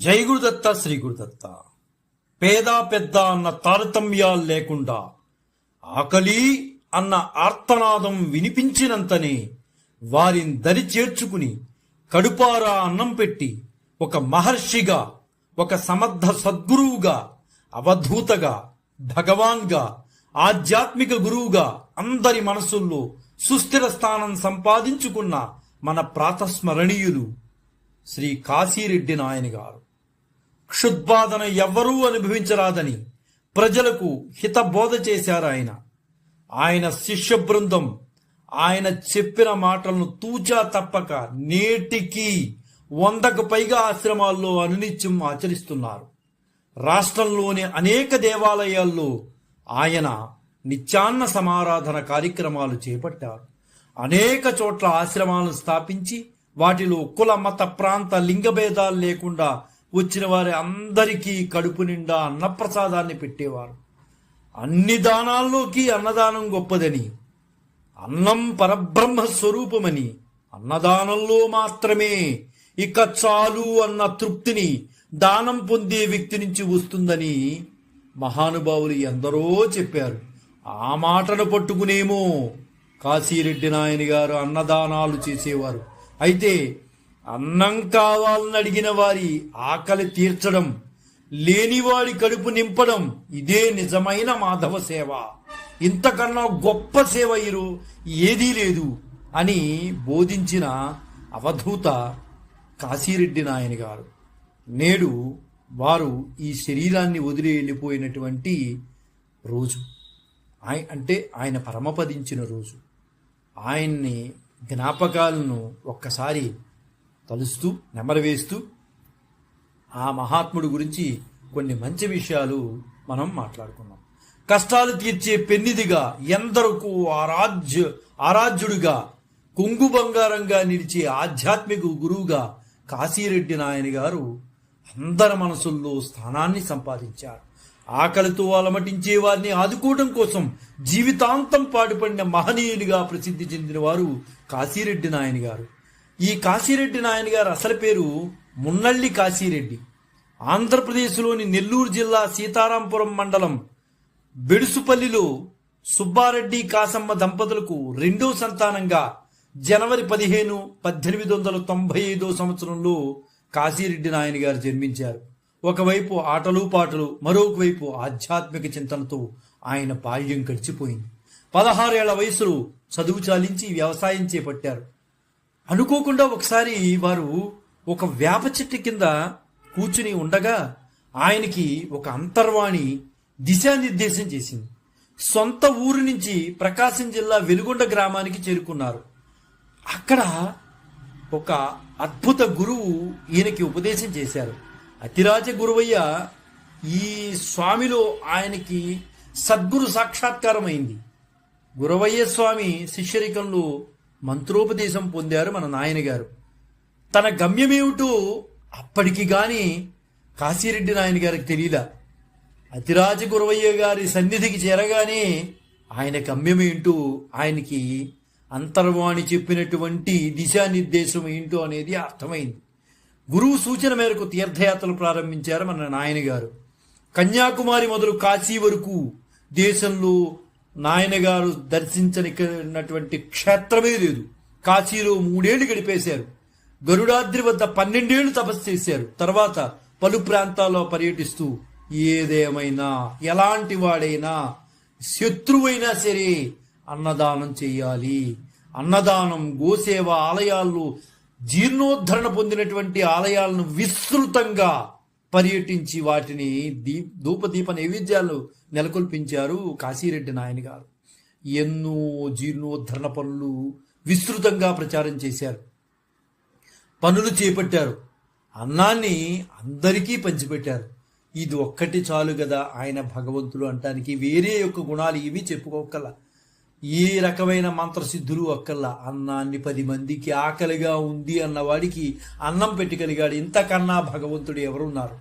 జై గురుదత్త శ్రీ గురుదత్త పేద పెద్ద అన్న తారతమ్యాలు లేకుండా ఆకలి అన్న ఆర్తనాదం వినిపించినంతనే వారిని దరి చేర్చుకుని కడుపారా అన్నం పెట్టి ఒక మహర్షిగా ఒక సమర్థ సద్గురువుగా అవధూతగా భగవాన్గా ఆధ్యాత్మిక గురువుగా అందరి మనసుల్లో సుస్థిర స్థానం సంపాదించుకున్న మన ప్రాతస్మరణీయులు శ్రీ కాశీరెడ్డి నాయని గారు క్షుద్బాధన ఎవ్వరూ అనుభవించరాదని ప్రజలకు హితబోధ చేశారు ఆయన. ఆయన శిష్య బృందం ఆయన చెప్పిన మాటలను తూచా తప్పక నేటికి వందకు పైగా ఆశ్రమాల్లో అనునిత్యం ఆచరిస్తున్నారు. రాష్ట్రంలోని అనేక దేవాలయాల్లో ఆయన నిత్యాన్న సమారాధన కార్యక్రమాలు చేపట్టారు. అనేక చోట్ల ఆశ్రమాలను స్థాపించి వాటిలో కుల మత ప్రాంత లింగభేదాలు లేకుండా వచ్చిన వారి అందరికీ కడుపు నిండా అన్నప్రసాదాన్ని పెట్టేవారు. అన్ని దానాల్లోకి అన్నదానం గొప్పదని అన్నం పరబ్రహ్మ స్వరూపమని అన్నదానంలో మాత్రమే ఇక చాలు అన్న తృప్తిని దానం పొందే వ్యక్తి నుంచి వస్తుందని మహానుభావులు ఎందరో చెప్పారు. ఆ మాటను పట్టుకునేమో కాశీరెడ్డి నాయని గారు అన్నదానాలు చేసేవారు. అయితే అన్నం కావాలని అడిగిన వారి ఆకలి తీర్చడం లేనివాడి కడుపు నింపడం ఇదే నిజమైన మాధవ సేవ. ఇంతకన్నా గొప్ప సేవ ఇరు ఏదీ లేదు అని బోధించిన అవధూత కాశీరెడ్డి నాయని గారు. నేడు వారు ఈ శరీరాన్ని వదిలి వెళ్ళిపోయినటువంటి రోజు. ఆయ అంటే ఆయన పరమపదించిన రోజు. ఆయన్ని జ్ఞాపకాలను ఒక్కసారి తలుస్తూ నెమరవేస్తూ ఆ మహాత్ముడు గురించి కొన్ని మంచి విషయాలు మనం మాట్లాడుకున్నాం. కష్టాలు తీర్చే పెన్నిదిగా ఎందరకు ఆరాధ్య ఆరాధ్యుడిగా కొంగు బంగారంగా నిలిచే ఆధ్యాత్మిక గురువుగా కాశీరెడ్డి నాయన గారు అందరి మనసుల్లో స్థానాన్ని సంపాదించారు. ఆకలితో అలమటించే వారిని ఆదుకోవడం కోసం జీవితాంతం పాటుపడిన మహనీయునిగా ప్రసిద్ధి చెందిన వారు కాశీరెడ్డి నాయన గారు. ఈ కాశీరెడ్డి నాయన గారు అసలు పేరు మున్నల్లి కాశీరెడ్డి. ఆంధ్రప్రదేశ్లోని నెల్లూరు జిల్లా సీతారాంపురం మండలం బెడుసుపల్లిలో సుబ్బారెడ్డి కాసమ్మ దంపతులకు రెండో సంతానంగా జనవరి పదిహేను పద్దెనిమిది వందల తొంభై ఐదో సంవత్సరంలో కాశీరెడ్డి నాయన గారు జన్మించారు. ఒకవైపు ఆటలు పాటలు మరొకవైపు ఆధ్యాత్మిక చింతనతో ఆయన బాల్యం గడిచిపోయింది. పదహారేళ్ళ వయసులో చదువు చాలించి వ్యవసాయం చేపట్టారు. అనుకోకుండా ఒకసారి వారు ఒక వేప చెట్టు కింద కూర్చుని ఉండగా ఆయనకి ఒక అంతర్వాణి దిశానిర్దేశం చేసింది. సొంత ఊరు నుంచి ప్రకాశం జిల్లా వెలుగొండ గ్రామానికి చేరుకున్నారు. అక్కడ ఒక అద్భుత గురువు ఈయనకి ఉపదేశం చేశారు. అతిరాజ గురువయ్య ఈ స్వామిలో ఆయనకి సద్గురు సాక్షాత్కారం అయింది గురవయ్య స్వామి శిష్యరికంలో మంత్రోపదేశం పొందారు మన నాయనగారు తన గమ్యమేమిటో అప్పటికి కానీ కాశీరెడ్డి నాయన గారికి తెలియదా అతిరాజ గురవయ్య గారి సన్నిధికి చేరగానే ఆయన గమ్యమేంటో ఆయనకి అంతర్వాణి చెప్పినటువంటి దిశానిర్దేశం ఏంటో అనేది అర్థమైంది. గురువు సూచన మేరకు తీర్థయాత్రలు ప్రారంభించారు మన నాయనగారు కన్యాకుమారి మొదలు కాశీ వరకు దేశంలో నాయన గారు దర్శించనిటువంటి క్షేత్రమే లేదు. కాశీలో మూడేళ్ళు గడిపేశారు. గరుడాద్రి వద్ద పన్నెండేళ్ళు తపస్సు చేశారు. తర్వాత పలు ప్రాంతాల్లో పర్యటిస్తూ ఏదేమైనా ఎలాంటి వాడైనా శత్రువైనా సరే అన్నదానం చేయాలి. అన్నదానం గోసేవ ఆలయాల్లో జీర్ణోద్ధరణ పొందినటువంటి ఆలయాలను విస్తృతంగా పర్యటించి వాటిని దీ ధూపదీప నైవేద్యాలు నెలకొల్పించారు కాశీరెడ్డి నాయన గారు. ఎన్నో జీర్ణోద్ధరణ పనులు విస్తృతంగా ప్రచారం చేశారు. పనులు చేపట్టారు. అన్నాన్ని అందరికీ పంచిపెట్టారు. ఇది ఒక్కటి చాలు కదా ఆయన భగవంతుడు అంటానికి వేరే యొక్క గుణాలు ఇవి చెప్పుకోగల ఏ రకమైన మంత్రసిద్ధులు ఒక్కల్లా అన్నాన్ని పది మందికి ఆకలిగా ఉంది అన్నవాడికి అన్నం పెట్టగలిగాడు ఇంతకన్నా భగవంతుడు ఎవరున్నారు?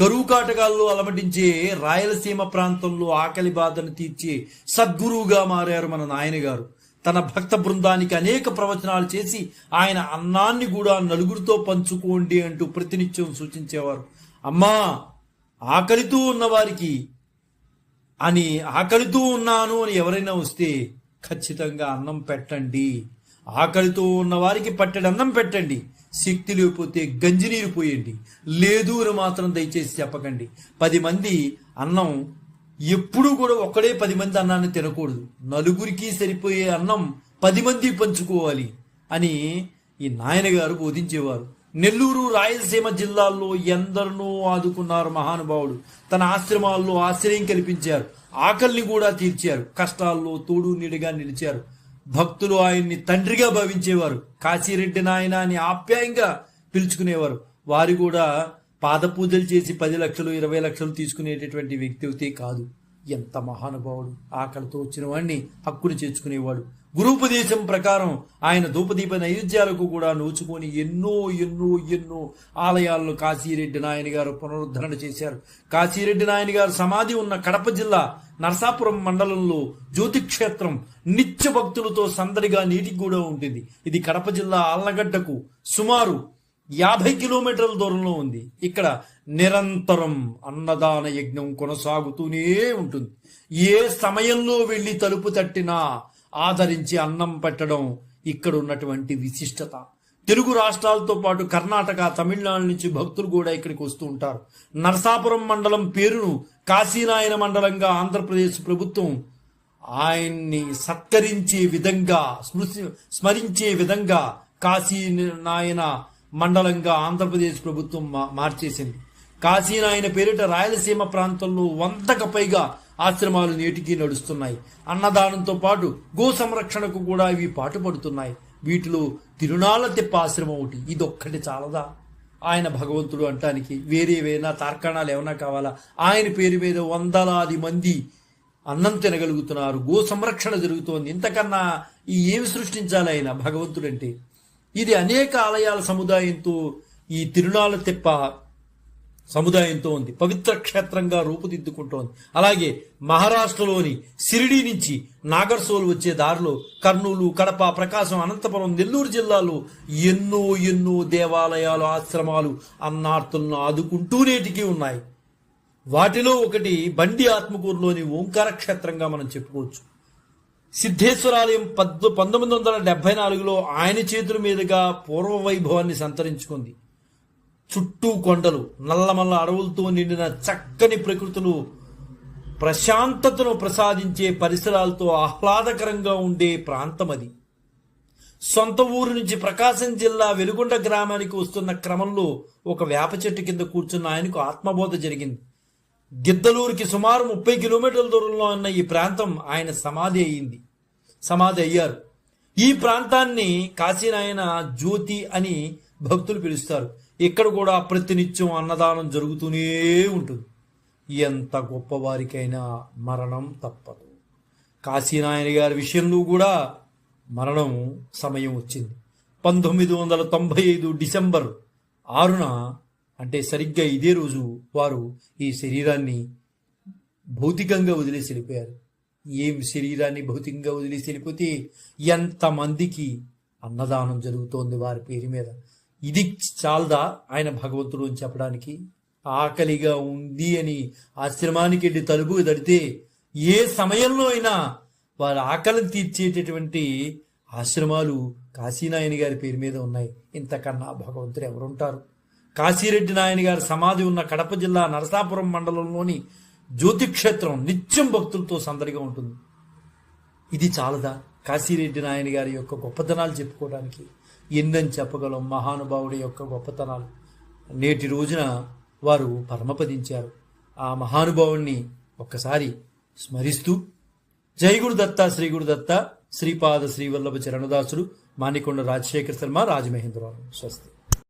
కరువు కాటకాల్లో అలమటించే రాయలసీమ ప్రాంతంలో ఆకలి బాధను తీర్చే సద్గురువుగా మారారు మన నాయనగారు. తన భక్త బృందానికి అనేక ప్రవచనాలు చేసి ఆయన అన్నాన్ని కూడా నలుగురితో పంచుకోండి అంటూ ప్రతినిత్యం సూచించేవారు. అమ్మా ఆకలితో ఉన్నవారికి అని ఆకలితో ఉన్నాను అని ఎవరైనా వస్తే ఖచ్చితంగా అన్నం పెట్టండి. ఆకలితో ఉన్న వారికి పట్టడి అన్నం పెట్టండి. శక్తి లేకపోతే గంజినీరు పోయండి. లేదు అని మాత్రం దయచేసి చెప్పకండి. పది మంది అన్నం ఎప్పుడూ కూడా ఒక్కడే పది మంది అన్నాన్ని తినకూడదు. నలుగురికి సరిపోయే అన్నం పది మంది పంచుకోవాలి అని ఈ నాయనగారు బోధించేవారు. నెల్లూరు రాయలసీమ జిల్లాల్లో ఎందరినో ఆదుకున్నారు మహానుభావుడు. తన ఆశ్రమాల్లో ఆశ్రయం కల్పించారు. ఆకలిని కూడా తీర్చారు. కష్టాల్లో తోడు నీడిగా నిలిచారు. భక్తులు ఆయన్ని తండ్రిగా భావించేవారు. కాశీరెడ్డి నాయన అని ఆప్యాయంగా పిలుచుకునేవారు. వారు కూడా పాద పూజలు చేసి పది లక్షలు ఇరవై లక్షలు తీసుకునేటటువంటి వ్యక్తి అయితే కాదు. ఎంత మహానుభావుడు. ఆకలితో వచ్చిన వాడిని హక్కును చేర్చుకునేవాడు. గురూపదేశం ప్రకారం ఆయన ధూపదీప నైవేద్యాలకు కూడా నోచుకొని ఎన్నో ఎన్నో ఎన్నో ఆలయాల్లో కాశీరెడ్డి నాయన గారు పునరుద్ధరణ చేశారు. కాశీరెడ్డి నాయన గారు సమాధి ఉన్న కడప జిల్లా నరసాపురం మండలంలో జ్యోతిక్షేత్రం నిత్య భక్తులతో సందడిగా నీటికి కూడా ఉంటుంది. ఇది కడప జిల్లా ఆళ్ళగడ్డకు సుమారు యాభై కిలోమీటర్ల దూరంలో ఉంది. ఇక్కడ నిరంతరం అన్నదాన యజ్ఞం కొనసాగుతూనే ఉంటుంది. ఏ సమయంలో వెళ్ళి తలుపు తట్టినా ఆదరించి అన్నం పెట్టడం ఇక్కడ ఉన్నటువంటి విశిష్టత. తెలుగు రాష్ట్రాలతో పాటు కర్ణాటక తమిళనాడు నుంచి భక్తులు కూడా ఇక్కడికి వస్తూ ఉంటారు. నరసాపురం మండలం పేరును కాశీనాయన మండలంగా ఆంధ్రప్రదేశ్ ప్రభుత్వం ఆయన్ని సత్కరించే విధంగా స్మృతి స్మరించే విధంగా కాశీనాయన మండలంగా ఆంధ్రప్రదేశ్ ప్రభుత్వం మా- మార్చేసింది. కాశీనాయన పేరిట రాయలసీమ ప్రాంతంలో వందకు పైగా ఆశ్రమాలు నేటికి నడుస్తున్నాయి. అన్నదానంతో పాటు గో సంరక్షణకు కూడా ఇవి పాటుపడుతున్నాయి. వీటిలో తిరునాళ్ళ తిప్ప ఆశ్రమం ఒకటి. ఇదొక్కటి చాలదా? ఆయన భగవంతుడు అంటానికి వేరేవైనా తార్కాణాలు ఏమైనా కావాలా? ఆయన పేరు మీద వందలాది మంది అన్నం తినగలుగుతున్నారు. గో సంరక్షణ జరుగుతోంది. ఇంతకన్నా ఈ ఏమి సృష్టించాలి ఆయన భగవంతుడంటే? ఇది అనేక ఆలయాల సముదాయంతో ఈ తిరునాల తెప్ప సముదాయంతో ఉంది. పవిత్ర క్షేత్రంగా రూపుదిద్దుకుంటోంది. అలాగే మహారాష్ట్రలోని సిరిడి నుంచి నాగర్సోల్ వచ్చే దారిలో కర్నూలు కడప ప్రకాశం అనంతపురం నెల్లూరు జిల్లాలో ఎన్నో ఎన్నో దేవాలయాలు ఆశ్రమాలు అన్నార్తులను ఆదుకుంటూ నేటికి ఉన్నాయి. వాటిలో ఒకటి బండి ఆత్మకూరులోని ఓంకార క్షేత్రంగా మనం చెప్పుకోవచ్చు. సిద్ధేశ్వరాలయం పద్దు పంతొమ్మిది వందల డెబ్బై నాలుగులో ఆయన చేతుల మీదుగా పూర్వ వైభవాన్ని సంతరించుకుంది. చుట్టూ కొండలు నల్లమల్ల అడవులతో నిండిన చక్కని ప్రకృతులు ప్రశాంతతను ప్రసాదించే పరిసరాలతో ఆహ్లాదకరంగా ఉండే ప్రాంతం అది సొంత ఊరు నుంచి ప్రకాశం జిల్లా వెలుగొండ గ్రామానికి వస్తున్న క్రమంలో ఒక వేప చెట్టు కింద కూర్చున్న ఆయనకు ఆత్మబోధ జరిగింది. గిద్దలూరుకి సుమారు ముప్పై కిలోమీటర్ల దూరంలో ఉన్న ఈ ప్రాంతం ఆయన సమాధి అయ్యింది సమాధి అయ్యారు. ఈ ప్రాంతాన్ని కాశీనాయన జ్యోతి అని భక్తులు పిలుస్తారు. ఇక్కడ కూడా ప్రతినిత్యం అన్నదానం జరుగుతూనే ఉంటుంది. ఎంత గొప్పవారికైనా మరణం తప్పదు. కాశీనాయన గారి విషయంలో కూడా మరణం సమయం వచ్చింది. పంతొమ్మిది వందల తొంభై ఐదు డిసెంబర్ ఆరున అంటే సరిగ్గా ఇదే రోజు వారు ఈ శరీరాన్ని భౌతికంగా వదిలేసి వెళ్ళిపోయారు. ఏం శరీరాన్ని భౌతికంగా వదిలేసి వెళ్ళిపోతే ఎంతమందికి అన్నదానం జరుగుతోంది వారి పేరు మీద. ఇది చాలదా ఆయన భగవంతుడు అని చెప్పడానికి? ఆకలిగా ఉంది అని ఆశ్రమానికి వెళ్ళి తలుపు తడితే ఏ సమయంలో అయినా వారి ఆకలిని తీర్చేటటువంటి ఆశ్రమాలు కాశీనాయని గారి పేరు మీద ఉన్నాయి. ఇంతకన్నా భగవంతుడు ఎవరుంటారు? కాశీరెడ్డి నాయని గారి సమాధి ఉన్న కడప జిల్లా నరసాపురం మండలంలోని జ్యోతిక్షేత్రం నిత్యం భక్తులతో సందడిగా ఉంటుంది. ఇది చాలదా? కాశీరెడ్డి నాయని గారి యొక్క గొప్పతనాలు చెప్పుకోవడానికి ఎన్నని చెప్పగలం మహానుభావుడి యొక్క గొప్పతనాలు. నేటి రోజున వారు పరమపదించారు. ఆ మహానుభావుణ్ణి ఒక్కసారి స్మరిస్తూ జై గురుదత్త శ్రీ గురుదత్త శ్రీపాద శ్రీవల్లభ చరణదాసుడు మానికొండ రాజశేఖర శర్మ రాజమహేంద్రరావు స్వస్తి.